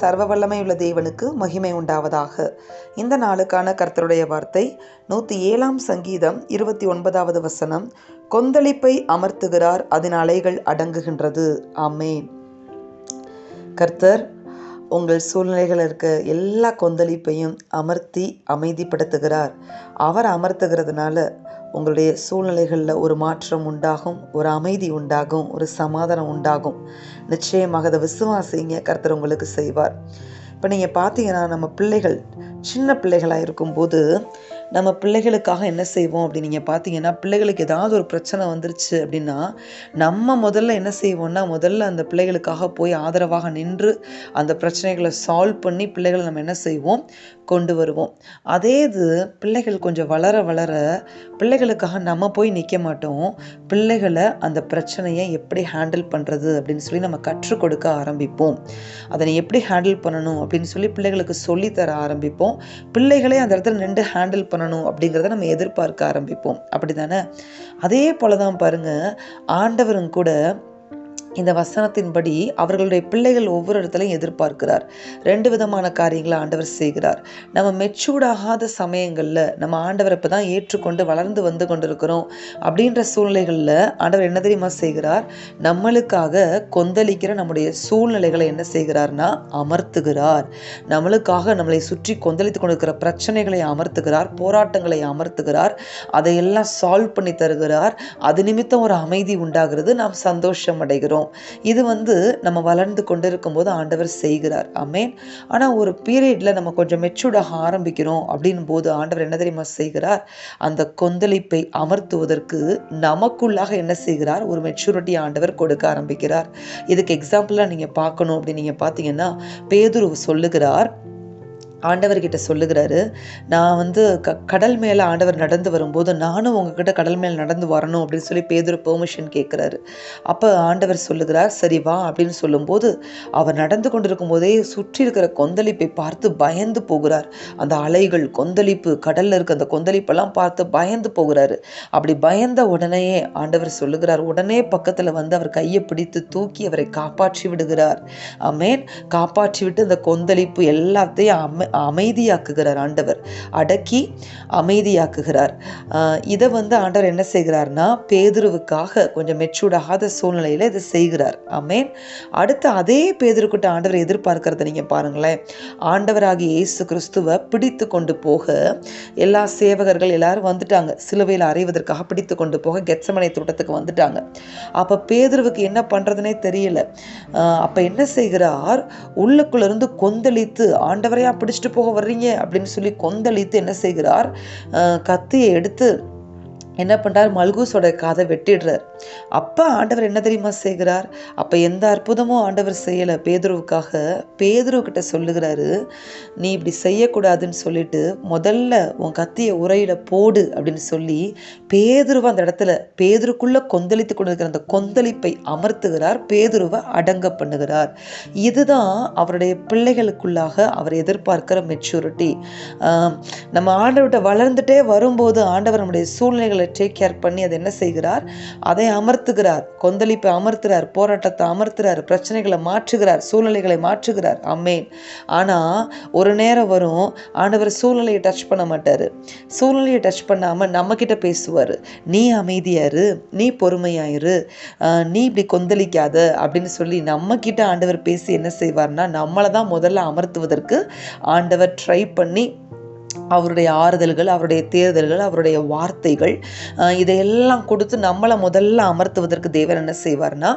சர்வ வல்லமையுள்ள தேவனுக்கு மகிமை உண்டாவதாக. இந்த நாளுக்கான கர்த்தருடைய வார்த்தை நூற்றி ஏழாம் சங்கீதம் இருபத்தி ஒன்பதாவது வசனம் கொந்தளிப்பை அமர்த்துகிறார் அதன் அலைகள் அடங்குகின்றது. ஆமேன். கர்த்தர் உங்கள் சூழ்நிலைகள் இருக்க எல்லா கொந்தளிப்பையும் அமர்த்தி அமைதிப்படுத்துகிறார். அவர் அமர்த்துகிறதுனால உங்களுடைய சூழ்நிலைகளில் ஒரு மாற்றம் உண்டாகும் ஒரு அமைதி உண்டாகும் ஒரு சமாதானம் உண்டாகும். நிச்சயமாக அதை விசுவாசிங்க கர்த்தர் உங்களுக்கு செய்வார். இப்போ நீங்கள் பார்த்தீங்கன்னா நம்ம பிள்ளைகள் சின்ன பிள்ளைகளாக இருக்கும்போது நம்ம பிள்ளைகளுக்காக என்ன செய்வோம் அப்படின்னு நீங்கள் பார்த்தீங்கன்னா பிள்ளைகளுக்கு ஏதாவது ஒரு பிரச்சனை வந்துருச்சு அப்படின்னா நம்ம முதல்ல என்ன செய்வோம்னா முதல்ல அந்த பிள்ளைகளுக்காக போய் ஆதரவாக நின்று அந்த பிரச்சனைகளை சால்வ் பண்ணி பிள்ளைகளை நம்ம என்ன செய்வோம்? கொண்டு வருவோம். அதே இது பிள்ளைகள் கொஞ்சம் வளர வளர பிள்ளைகளுக்காக நம்ம போய் நிற்க மாட்டோம். பிள்ளைகளை அந்த பிரச்சனையை எப்படி ஹேண்டில் பண்ணுறது அப்படின்னு சொல்லி நம்ம கற்றுக் கொடுக்க ஆரம்பிப்போம். அதனை எப்படி ஹேண்டில் பண்ணணும் அப்படின்னு சொல்லி பிள்ளைகளுக்கு சொல்லித்தர ஆரம்பிப்போம். பிள்ளைகளே அந்த இடத்துல நின்று ஹேண்டில் பண்ண பண்ணணும் அப்படிங்கிறத நம்ம எதிர்பார்க்க ஆரம்பிப்போம். அப்படி தானே அதே போல தான் பாருங்கள் ஆண்டவரும் கூட இந்த வசனத்தின்படி அவர்களுடைய பிள்ளைகள் ஒவ்வொரு இடத்துலையும் எதிர்பார்க்கிறார். ரெண்டு விதமான காரியங்களை ஆண்டவர் செய்கிறார். நம்ம மெச்சூர்டாகாத சமயங்களில் நம்ம ஆண்டவரை இப்போ தான் ஏற்றுக்கொண்டு வளர்ந்து வந்து கொண்டிருக்கிறோம் அப்படின்ற சூழ்நிலைகளில் ஆண்டவர் என்ன தெரியுமா செய்கிறார்? நம்மளுக்காக கொந்தளிக்கிற நம்முடைய சூழ்நிலைகளை என்ன செய்கிறார்னா அமர்த்துகிறார். நம்மளுக்காக நம்மளை சுற்றி கொந்தளித்து கொண்டிருக்கிற பிரச்சனைகளை அமர்த்துகிறார் போராட்டங்களை அமர்த்துகிறார் அதையெல்லாம் சால்வ் பண்ணி தருகிறார். அது நிமித்தம் ஒரு அமைதி உண்டாகிறது. நாம் சந்தோஷம் அடைகிறோம் இது வந்து நம்ம வளர்ந்து கொண்டு இருக்கும்போது ஆண்டவர் செய்கிறார். அமேன் ஆனால் ஒரு பீரியடில் நம்ம கொஞ்சம் மெச்சூர்டாக ஆரம்பிக்கிறோம் அப்படின் போது ஆண்டவர் என்ன தெரியுமா செய்கிறார்? அந்த கொந்தளிப்பை அமர்த்துவதற்கு நமக்குள்ளாக என்ன செய்கிறார்? ஒரு மெச்சூரிட்டி ஆண்டவர் கொடுக்க ஆரம்பிக்கிறார். இதுக்கு எக்ஸாம்பிளாக நீங்கள் பார்க்கணும் அப்படின்னு நீங்கள் பார்த்தீங்கன்னா பேதுரு சொல்லுகிறார் ஆண்டவர்கிட்ட சொல்லுகிறாரு நான் வந்து க கடல் மேலே ஆண்டவர் நடந்து வரும்போது நானும் உங்ககிட்ட கடல் மேலே நடந்து வரணும் அப்படின்னு சொல்லி பேதர் பெர்மிஷன் கேட்குறாரு. அப்போ ஆண்டவர் சொல்லுகிறார் சரி வா அப்படின்னு சொல்லும்போது அவர் நடந்து கொண்டிருக்கும் போதே சுற்றி இருக்கிற கொந்தளிப்பை பார்த்து பயந்து போகிறார். அந்த அலைகள் கொந்தளிப்பு கடலில் இருக்க அந்த கொந்தளிப்பெல்லாம் பார்த்து பயந்து போகிறாரு. அப்படி பயந்த உடனேயே ஆண்டவர் சொல்லுகிறார் உடனே பக்கத்தில் வந்து அவர் கையை பிடித்து தூக்கி அவரை காப்பாற்றி விடுகிறார். அமேன் காப்பாற்றி விட்டு அந்த கொந்தளிப்பு எல்லாத்தையும் அமை அமைதியாக்குகிறார் ஆண்டவர். அடக்கி அமைதியாக்குகிறார். இதை வந்து ஆண்டவர் என்ன செய்கிறார்னா பேதுருவுக்காக கொஞ்சம் மெச்சூர்டாகாத சூழ்நிலையில் இதை செய்கிறார். அமேன் அடுத்து அதே பேதுருக்கிட்ட ஆண்டவர் எதிர்பார்க்கறத நீங்கள் பாருங்களேன். ஆண்டவராகிய இயேசு கிறிஸ்துவை பிடித்து கொண்டு போக எல்லா சேவகர்கள் எல்லாரும் வந்துட்டாங்க. சிலுவையில் அறைவதற்காக பிடித்து கொண்டு போக கெச்சமனை தோட்டத்துக்கு வந்துட்டாங்க. அப்போ பேதுருவுக்கு என்ன பண்ணுறதுனே தெரியல. அப்போ என்ன செய்கிறார்? உள்ளுக்குள்ளேருந்து கொந்தளித்து ஆண்டவரையா பிடிச்சிட்டு போக வர்றீங்க அப்படின்னு சொல்லி கொந்தளித்து என்ன செய்கிறார்? கத்தியை எடுத்து என்ன பண்ணுறார் மல்கூஸோட காதை வெட்டிடுறார். அப்போ ஆண்டவர் என்ன தெரியுமா செய்கிறார்? அப்போ எந்த அற்புதமும் ஆண்டவர் செய்யலை. பேதுருவுக்காக பேதுருவுக்கிட்ட சொல்லுகிறாரு நீ இப்படி செய்யக்கூடாதுன்னு சொல்லிட்டு முதல்ல உன் கத்தியை உரையில போடு அப்படின்னு சொல்லி பேதுருவை அந்த இடத்துல பேதுருக்குள்ளே கொந்தளித்து கொண்டு இருக்கிற அந்த கொந்தளிப்பை அமர்த்துகிறார் பேதுருவை அடங்க பண்ணுகிறார். இதுதான் அவருடைய பிள்ளைகளுக்குள்ளாக அவர் எதிர்பார்க்கிற மெச்சூரிட்டி நம்ம ஆண்டவர்கிட்ட வளர்ந்துட்டே வரும்போது ஆண்டவர் நம்முடைய சூழ்நிலைகளை டேக் கேர் பண்ணி அதை என்ன செய்கிறார்? அதை அமர்த்துகிறார். கொந்தளிப்பை அமர்த்துறார் போராட்டத்தை அமர்த்துறார் பிரச்சனைகளை மாற்றுகிறார் சூழ்நிலைகளை மாற்றுகிறார். அம்மேன் ஆனால் ஒரு நேரம் வரும் ஆண்டவர் சூழ்நிலையை டச் பண்ண மாட்டார். சூழ்நிலையை டச் பண்ணாமல் நம்மக்கிட்ட பேசுவார். நீ அமைதியாரு நீ பொறுமையாயிரு நீ இப்படி கொந்தளிக்காத அப்படின்னு சொல்லி நம்மக்கிட்ட ஆண்டவர் பேசி என்ன செய்வார்னா நம்மளை தான் முதல்ல அமர்த்துவதற்கு ஆண்டவர் ட்ரை பண்ணி அவருடைய ஆறுதல்கள் அவருடைய தேர்தல்கள் அவருடைய வார்த்தைகள் இதையெல்லாம் கொடுத்து நம்மளை முதல்ல அமர்த்துவதற்கு தேவர் என்ன செய்வார்னா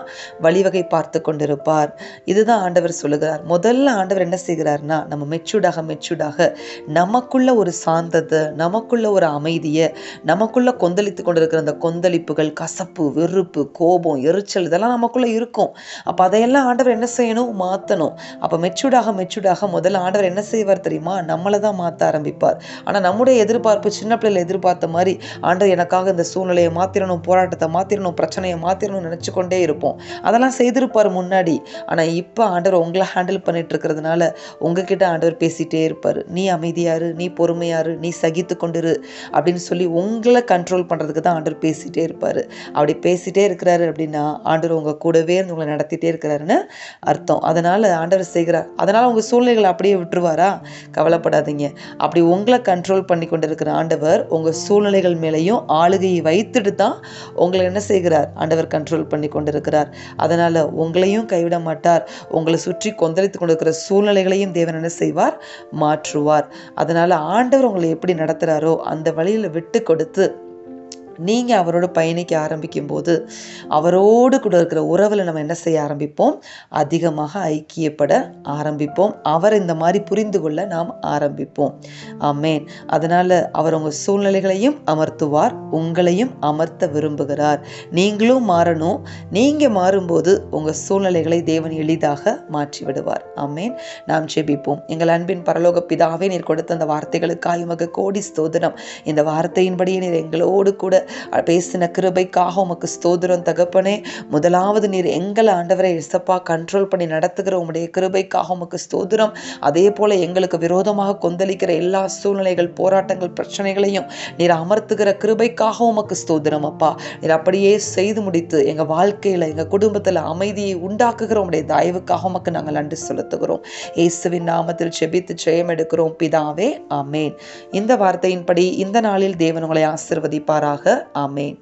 வழிவகை பார்த்து கொண்டிருப்பார். இதுதான் ஆண்டவர் சொல்லுகிறார். முதல்ல ஆண்டவர் என்ன செய்கிறார்னா நம்ம மெச்சூர்டாக மெச்சூர்டாக நமக்குள்ள ஒரு சாந்தத்தை நமக்குள்ள ஒரு அமைதியை நமக்குள்ள கொந்தளித்து கொண்டிருக்கிற அந்த கொந்தளிப்புகள் கசப்பு வெறுப்பு கோபம் எரிச்சல் இதெல்லாம் நமக்குள்ள இருக்கும். அப்போ அதையெல்லாம் ஆண்டவர் என்ன செய்யணும்? மாற்றணும் அப்போ மெச்சூர்டாக மெச்சூர்டாக முதல்ல ஆண்டவர் என்ன செய்வார் தெரியுமா? நம்மளை தான் மாற்ற ஆரம்பிப்பார். கொடுப்பார் ஆனால் நம்முடைய எதிர்பார்ப்பு சின்ன பிள்ளைகள் எதிர்பார்த்த மாதிரி ஆண்டவர் எனக்காக இந்த சூழ்நிலையை மாற்றிடணும் போராட்டத்தை மாற்றிடணும் பிரச்சனையை மாற்றிடணும்னு நினச்சி கொண்டே இருப்போம். அதெல்லாம் செய்திருப்பார் முன்னாடி. ஆனால் இப்போ ஆண்டவர் உங்களை ஹேண்டில் பண்ணிட்டு இருக்கிறதுனால உங்ககிட்ட ஆண்டவர் பேசிகிட்டே இருப்பார். நீ அமைதியாரு நீ பொறுமையாரு நீ சகித்து கொண்டிரு அப்படின்னு சொல்லி உங்களை கண்ட்ரோல் பண்ணுறதுக்கு தான் ஆண்டவர் பேசிகிட்டே இருப்பார். அப்படி பேசிகிட்டே இருக்கிறாரு அப்படின்னா ஆண்டவர் உங்கள் கூடவே இருந்து உங்களை நடத்திட்டே இருக்கிறாருன்னு அர்த்தம். அதனால் ஆண்டவர் செய்கிறார். அதனால் உங்கள் சூழ்நிலைகளை அப்படியே விட்டுருவாரா? கவலைப்படாதீங்க. அப்படி உங்களை கண்ட்ரோல் பண்ணி கொண்டு இருக்கிற ஆண்டவர் உங்கள் சூழ்நிலைகள் மேலேயும் ஆளுகையை வைத்துட்டு தான் உங்களை என்ன செய்கிறார்? ஆண்டவர் கண்ட்ரோல் பண்ணி கொண்டு இருக்கிறார் அதனால் உங்களையும் கைவிட மாட்டார். உங்களை சுற்றி கொந்தளித்து கொண்டிருக்கிற சூழ்நிலைகளையும் தேவன் என்ன செய்வார்? மாற்றுவார். அதனால் ஆண்டவர் உங்களை எப்படி நடத்துகிறாரோ அந்த வழியில் விட்டு கொடுத்து நீங்கள் அவரோட பயணிக்க ஆரம்பிக்கும் போது அவரோடு கூட இருக்கிற உறவில் நம்ம என்ன செய்ய ஆரம்பிப்போம்? அதிகமாக ஐக்கியப்பட ஆரம்பிப்போம். அவர் இந்த மாதிரி புரிந்து கொள்ள நாம் ஆரம்பிப்போம். ஆமேன். அதனால் அவர் உங்கள் சூழ்நிலைகளையும் அமர்த்துவார். உங்களையும் அமர்த்த விரும்புகிறார். நீங்களும் மாறணும். நீங்கள் மாறும்போது உங்கள் சூழ்நிலைகளை தேவன் எளிதாக மாற்றி விடுவார் ஆமேன். நாம் ஜெபிப்போம். எங்கள் அன்பின் பரலோக பிதாவே நீர் கொடுத்த அந்த வார்த்தைகளுக்காக உமக்கு கோடி ஸ்தோதனம் இந்த வார்த்தையின்படியே நீர் எங்களோடு கூட பேசின கிருபைக்காக உமக்கு ஸ்தோதிரம் தகப்பனே. முதலாவது நீர் எங்களை ஆண்டவரை எசப்பா கண்ட்ரோல் பண்ணி நடத்துகிற உங்களுடைய கிருபைக்காக உமக்கு ஸ்தோதிரம் அதே போல எங்களுக்கு விரோதமாக கொந்தளிக்கிற எல்லா சூழ்நிலைகள் போராட்டங்கள் பிரச்சனைகளையும் நீர் அமர்த்துகிற கிருபைக்காக உமக்கு ஸ்தோதிரம் அப்பா. நீர் அப்படியே செய்து முடித்து எங்கள் வாழ்க்கையில் எங்கள் குடும்பத்தில் அமைதியை உண்டாக்குகிற உங்களுடைய தயவுக்காக உமக்கு நாங்கள் நன்றி செலுத்துகிறோம். இயேசுவின் நாமத்தில் செபித்து ஜெயம் எடுக்கிறோம். பிதாவே ஆமேன். இந்த வார்த்தையின்படி இந்த நாளில் தேவன் உங்களை ஆசிர்வதிப்பாராக. ஆமேன்